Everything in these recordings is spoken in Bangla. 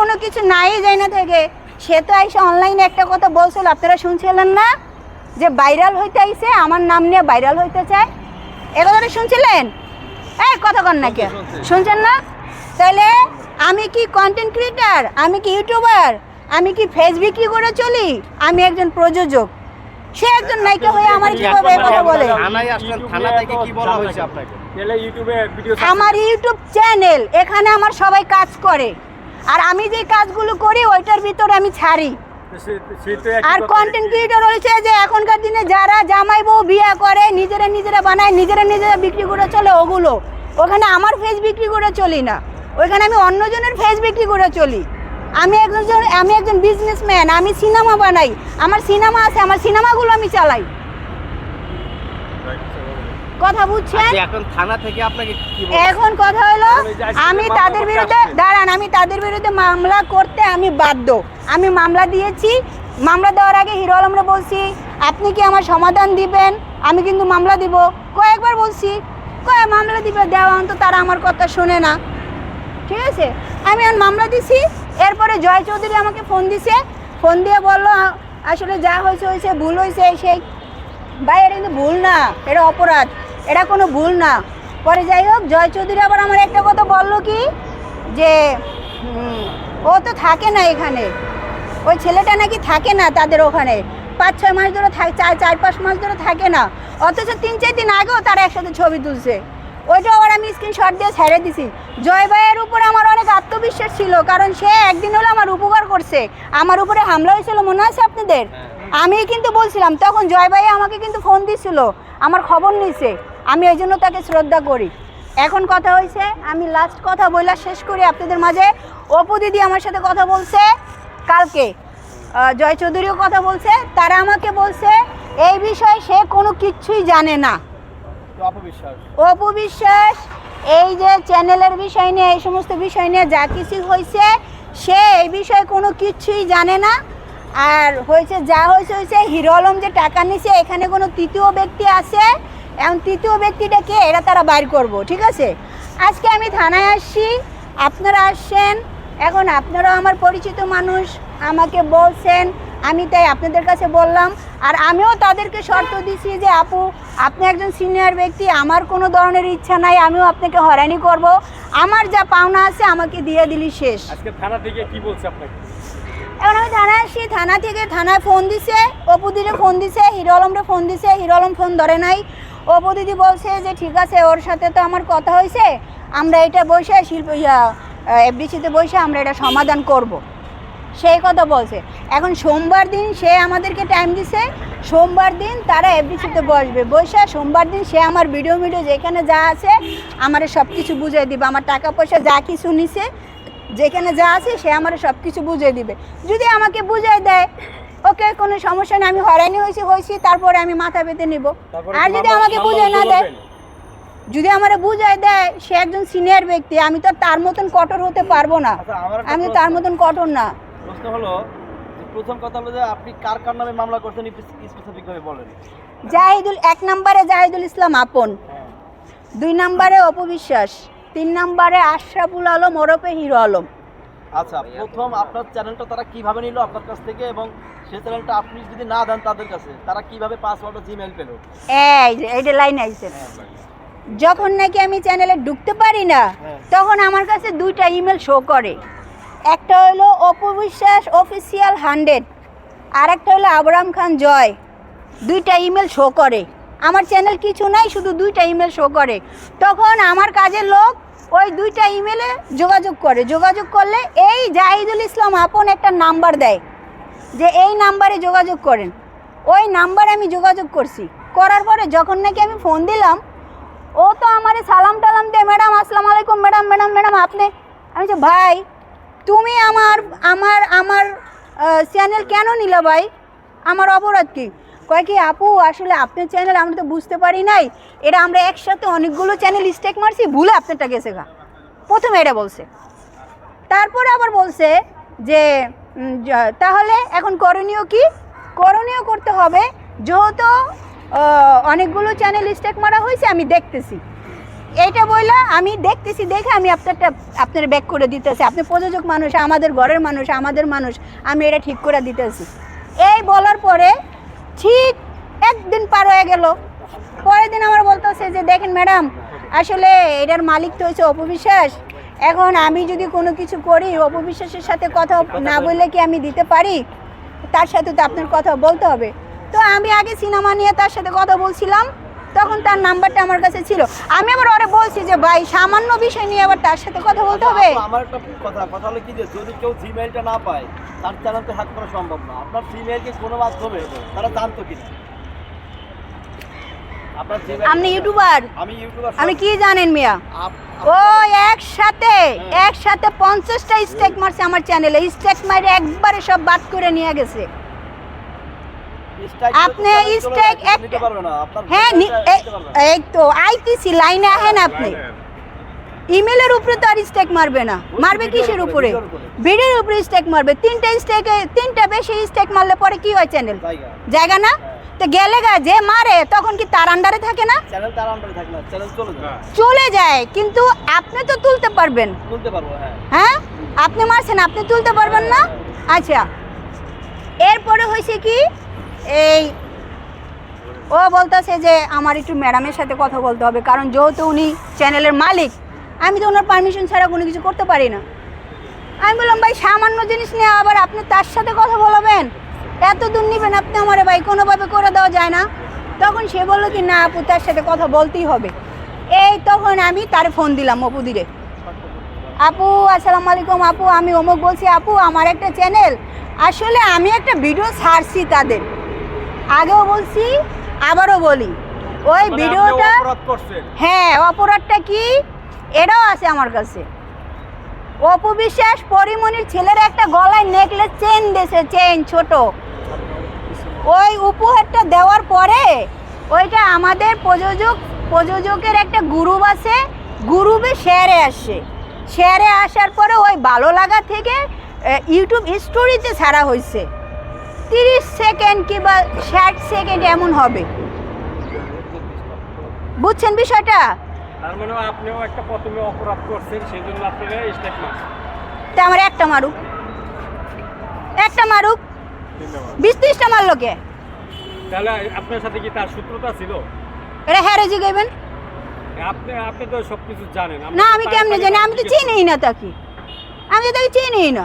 কোনো কিছু নাই যায় না থেকে। সে তো আইসে অনলাইনে একটা কথা বলছিল আপনারা শুনছিলেন না? যে ভাইরাল হইতে আইছে আমার নাম নিয়ে ভাইরাল হইতে চায়। এ কথাটা শুনছিলেন? এই কথা কন না কে শুনছেন না? তাহলে আমি কি কন্টেন্ট ক্রিয়েটার আমি কি ইউটিউবার আমি কি ফেস বিক্রি করে চলি? আমি একজন প্রযোজক। সে একজন নায়িকা হয়ে আমার কীভাবে এ কথা বলে? থানায় আসলেন থানা থেকে কি বলা হয়েছে আপনাকে? তাহলে ইউটিউবে ভিডিও আমার ইউটিউব চ্যানেল এখানে আমার সবাই কাজ করে। আর আমি যে কাজগুলো করি ওইটার ভিতরে আমি ছাড়ি। আর কন্টেন্ট ক্রিয়েটর হয়েছে যে এখনকার দিনে যারা জামাই বউ বিয়ে করে নিজেরা নিজেরা বানায় নিজেরা নিজেরা বিক্রি করে চলে ওগুলো। ওখানে আমার ফেস বিক্রি করে চলি না। ওইখানে আমি অন্যজনের ফেস বিক্রি করে চলি। আমি একজন আমি একজন বিজনেসম্যান আমি সিনেমা বানাই। আমার সিনেমা আছে আমার সিনেমাগুলো আমি চালাই। কথা বুঝছেন? আচ্ছা, এখন থানা থেকে আপনাকে এখন কথা হলো আমি তাদের বিরুদ্ধে দাঁড়ান আমি তাদের বিরুদ্ধে মামলা করতে আমি বাধ্য। আমি মামলা দিয়েছি। মামলা দেওয়ার আগে হিরো আলমরা বলছি আপনি কি আমার সমাধান দিবেন? আমি কিন্তু মামলা দিব। কয়েকবার বলছি কয় মামলা দিবে? দেওয়া অন্ত তারা আমার কথা শোনে না। ঠিক আছে? আমি এখন মামলা দিছি। এরপরে জয় চৌধুরী আমাকে ফোন দিছে। ফোন দিয়ে বলল আসলে যা হয়েছে হয়েছে ভুল হয়েছে সেই ভাই এটা কিন্তু ভুল না এটা অপরাধ। এটা কোনো ভুল না। পরে যাই হোক জয় চৌধুরী আবার আমার একটা কথা বলল কি? যে ও তো থাকে না এখানে। ওই ছেলেটা নাকি থাকে না তাদের ওখানে। পাঁচ ছয় মাস ধরে থাকে চার চার পাঁচ মাস ধরে থাকে না। অথচ তিন চার দিন আগেও তারা একসাথে ছবি তুলছে। ওইটা আবার আমি স্ক্রিনশট দিয়ে ছেড়ে দিছি। জয় ভাইয়ের উপরে আমার অনেক আত্মবিশ্বাস ছিল কারণ সে একদিন হলো আমার উপকার করছে। আমার উপরে হামলা হয়েছিল মনে আছে আপনাদের? আমি কিন্তু বলছিলাম তখন জয় ভাই আমাকে কিন্তু ফোন দিছিল আমার খবর নিছে। আমি এই জন্য তাকে শ্রদ্ধা করি। এখন কথা হয়েছে আমি লাস্ট কথা বইলা শেষ করি আপনাদের মাঝে। অপু দিদি আমার সাথে কথা বলছে কালকে। জয় চৌধুরীও কথা বলছে তারা আমাকে বলছে এই বিষয়ে সে কোনো কিচ্ছুই জানে না। অপু বিশ্বাস এই যে চ্যানেলের বিষয় নিয়ে এই সমস্ত বিষয় নিয়ে যা কিছু হয়েছে সে এই বিষয়ে কোনো কিছুই জানে না। আর হয়েছে যা হয়েছে হয়েছে হিরো আলম যে টাকা নিছে এখানে কোনো তৃতীয় ব্যক্তি আছে এখন তৃতীয় ব্যক্তিটা কে? এটা তারা বাইর করব ঠিক আছে? আজকে আমি থানায় আসছি আপনারা আসছেন এখন আপনারাও আমার পরিচিত মানুষ আমাকে বলছেন আমি তাই আপনাদের কাছে বললাম আর আমিও তাদেরকে শর্ত দিছি যে আপু আপনি একজন সিনিয়র ব্যক্তি আমার কোনো ধরনের ইচ্ছা নাই আমিও আপনাকে হয়রানি করব আমার যা পাওনা আছে আমাকে দিয়ে দিলি শেষ। আজকে থানা থেকে কি বলছে আপনাকে? এখন আমি থানায় আসছি থানা থেকে থানায় ফোন দিছে অপু দিদি ফোন দিছে হিরো আলমরে ফোন দিছে হিরো আলম ফোন ধরে নাই অপু দিদি বলছে যে, ঠিক আছে, ওর সাথে তো আমার কথা হয়েছে। আমরা এটা বসে শিল্প এফডিসিতে বসে আমরা এটা সমাধান করব। সেই কথা বলছে। এখন সোমবার দিন সে আমাদেরকে টাইম দিছে। সোমবার দিন তারা এফডিসিতে বসবে। বসে সোমবার দিন সে আমার ভিডিও ভিডিও যেখানে যা আছে, আমার সব কিছু বুঝিয়ে দিবে। আমার টাকা পয়সা যা কিছু নিছে, যেখানে যা আছে সে আমার সব কিছু বুঝিয়ে দিবে। যদি আমাকে বুঝিয়ে দেয় ওকে কোনো সমস্যা নেই আমি হয়রানি হয়েছি হয়েছি তারপরে আমি মাথা পেতে নিব। আর যদি আমাকে বুঝিয়ে না দেয় যদি আমার বুঝায় দেয় সে একজন সিনিয়র ব্যক্তি আমি তো তার মতন কঠোর হতে পারব না। আচ্ছা আমি প্রশ্ন- তার মতন কঠোর না। প্রশ্ন হলো প্রথম কথা হলো যে আপনি কার কার নামে মামলা করছেন স্পেসিফিক ভাবে বলেন। জাহিদুল এক নম্বরে জাহিদুল ইসলাম আপন। হ্যাঁ। দুই নম্বরে অপবিশ্বাস। তিন নম্বরে আশরাফুল আলম ওরফে হিরো আলম। আচ্ছা প্রথম আপনার চ্যানেলটা তারা কীভাবে নিল আপনার কাছ থেকে এবং সেই চ্যানেলটা আপনি যদি না দেন তাদের কাছে তারা কীভাবে পাসওয়ার্ড জিমেইল পেল? এই যে এইটা লাইন আইছে। যখন নাকি আমি চ্যানেলে ঢুকতে পারি না হ্যাঁ। তখন আমার কাছে দুইটা ইমেল শো করে। একটা হলো অপবিশ্বাস অফিসিয়াল হান্ড্রেড আর একটা হলো আবরাম খান জয়। দুইটা ইমেল শো করে। আমার চ্যানেল কিছু নাই শুধু দুইটা ইমেল শো করে। তখন আমার কাজের লোক ওই দুইটা ইমেলে যোগাযোগ করে। যোগাযোগ করলে এই জাহিদুল ইসলাম আপন একটা নাম্বার দেয়। যে এই নাম্বারে যোগাযোগ করেন। ওই নাম্বারে আমি যোগাযোগ করছি। করার পরে যখন নাকি আমি ফোন দিলাম, ও তো আমারে সালাম টালাম দে ম্যাডাম, আসসালামু আলাইকুম, ম্যাডাম ম্যাডাম ম্যাডাম, আপনি আমি যে ভাই, তুমি আমার আমার আমার চ্যানেল কেন নিল ভাই? আমার অপরাধ কী? কয় কি, আপু, আসলে আপনার চ্যানেল আমরা তো বুঝতে পারি নাই। এটা আমরা একসাথে অনেকগুলো চ্যানেল স্টেক মারছি, ভুলে আপনারটা গেছে গা। প্রথমে এটা বলছে। তারপরে আবার বলছে যে তাহলে এখন করণীয় কি? করণীয় করতে হবে, যেহেতু অনেকগুলো চ্যানেল স্টেক মারা হয়েছে, আমি দেখতেছি। এইটা বললা আমি দেখতেছি, দেখে আমি আপনারটা, আপনার ব্যাক করে দিতেছি। আপনি প্রযোজক মানুষ, আমাদের ঘরের মানুষ, আমাদের মানুষ, আমি এটা ঠিক করে দিতেছি। এই বলার পরে ঠিক একদিন পার হয়ে গেল। পরের দিন আমার বলতেছে যে, দেখেন ম্যাডাম, আসলে এটার মালিক তো হয়েছে অপবিশ্বাস। এখন আমি যদি কোনো কিছু করি অপবিশ্বাসের সাথে কথা না বললে কি আমি দিতে পারি? তার সাথে তো আপনার কথা বলতে হবে। তো আমি আগে সিনেমা নিয়ে তার সাথে কথা বলছিলাম তখন তার নাম্বারটা আমার কাছে ছিল। আমি আবার ওরা বলছি যে ভাই সামান্য বিষয় নিয়ে আবার তার সাথে কথা বলতে হবে? আমার একটা কথা কথা হলো কি যে যদি কেউ জিমেইলটা না পায় তার চ্যানেল তো হ্যাক করা সম্ভব না। আপনার জিমেইলকে কোনো মাধ্যমে তারা জানতো কিনা। জিমেইল আপনি ইউটিউবার আমি ইউটিউবার আপনি কি জানেন মিয়া? ও একসাথে একসাথে পঞ্চাশটা স্টেক মারছে আমার চ্যানেলে স্টেক মারে একবারে সব বাদ করে নিয়ে গেছে। আপনি আপনার হ্যাঁ এই- তো আইতেছি লাইনে আহেন আপনি। ইমেলের উপরে তো আর স্টেক মারবে না। মারবে কিসের উপরে, ভিডিওর উপরে। স্টেক মারবে। তিনটা স্টেকে তিনটা বেশি স্টেক মারলে পরে কি হয় চ্যানেল জায়গা না? তো গেলে গা যে মারে তখন কি তার আন্ডারে থাকে না? চ্যানেল তার আন্ডারে থাকে না চ্যানেল চলে যায়। চলে যায় কিন্তু আপনি তো তুলতে পারবেন। তুলতে পারব হ্যাঁ। হ্যাঁ? আপনি মারছেন আপনি তুলতে পারবেন না? আচ্ছা। এরপরে হয়েছে কি এই ও বলতেছে যে আমার একটু ম্যাডামের সাথে কথা বলতে হবে কারণ যেহেতু উনি চ্যানেলের মালিক আমি তো ওনার পারমিশন ছাড়া কোনো কিছু করতে পারি না। আমি বললাম ভাই সামান্য জিনিস নিয়ে আবার আপনি তার সাথে কথা বলবেন? এত দূর নেবেন আপনি আমারে ভাই কোনোভাবে করে দেওয়া যায় না। তখন সে বলল কি না আপু তার সাথে কথা বলতেই হবে। এই তখন আমি তার ফোন দিলাম অপু দিরে আপু আসসালামু আলাইকুম আপু আমি অমুক বলছি। আপু আমার একটা চ্যানেল। আসলে আমি একটা ভিডিও ছাড়ছি তাদের। আগেও বলছি আবারও বলি। ওই মানে ভিডিওটা হ্যাঁ অপরাধটা কি? এটাও আছে আমার কাছে। অপু বিশ্বাস পরিমণির ছেলের একটা গলায় নেকলেস চেন দিয়েছে চেন ছোট। ওই উপহারটা দেওয়ার পরে ওইটা আমাদের প্রযোজক প্রযোজকের একটা গ্রুপ আছে গ্রুপে শেয়ারে আসে। শেয়ারে আসার পরে ওই ভালো লাগা থেকে ইউটিউব স্টোরিতে ছাড়া হয়েছে তিরিশ সেকেন্ড কিংবা ষাট সেকেন্ড এমন হবে। বুঝছেন বিষয়টা? তার মানে আপনিও একটা প্রথমে অপরাধ করছেন সেই জন্য আপনারা স্টেপ মারছেন তা আমার একটা মারুক। একটা মারুক। বিশ ত্রিশটা মারলো কে তাহলে আপনার সাথে কি তার শত্রুতা ছিল? এটা হ্যারে জিগাইবেন আপনি আপনি তো সবকিছু জানেন। না আমি কেমনে জানি? আমি তো চিনিই না তাকে। আমি তো তাকে চিনিই না।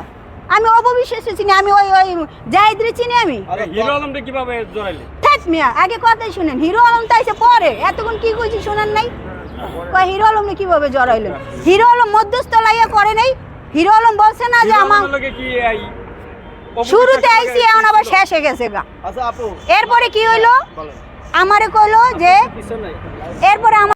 আমি অপবিশ্বাসে চিনি আমি ওই ওই জাহিদরে চিনি আমি। আরে হিরো আলমটা কীভাবে জড়াইলে থাক মিয়া আগে কথাই শুনেন। হিরো আলম তাইছে পরে। এতক্ষণ কি কইছি শোনেন নাই? কয় হিরো আলমনে কীভাবে জড়াইলেন? হিরো আলম মধ্যস্থ লাইয়া করে নাই। হিরো আলম বলছে না যে আমার লগে কি শুরুতে আইছি এখন আবার শেষ হয়ে গেছে গা। আচ্ছা আপু এরপরে কি হইল? বলেন। আমারে কইলো যে এরপরে আমার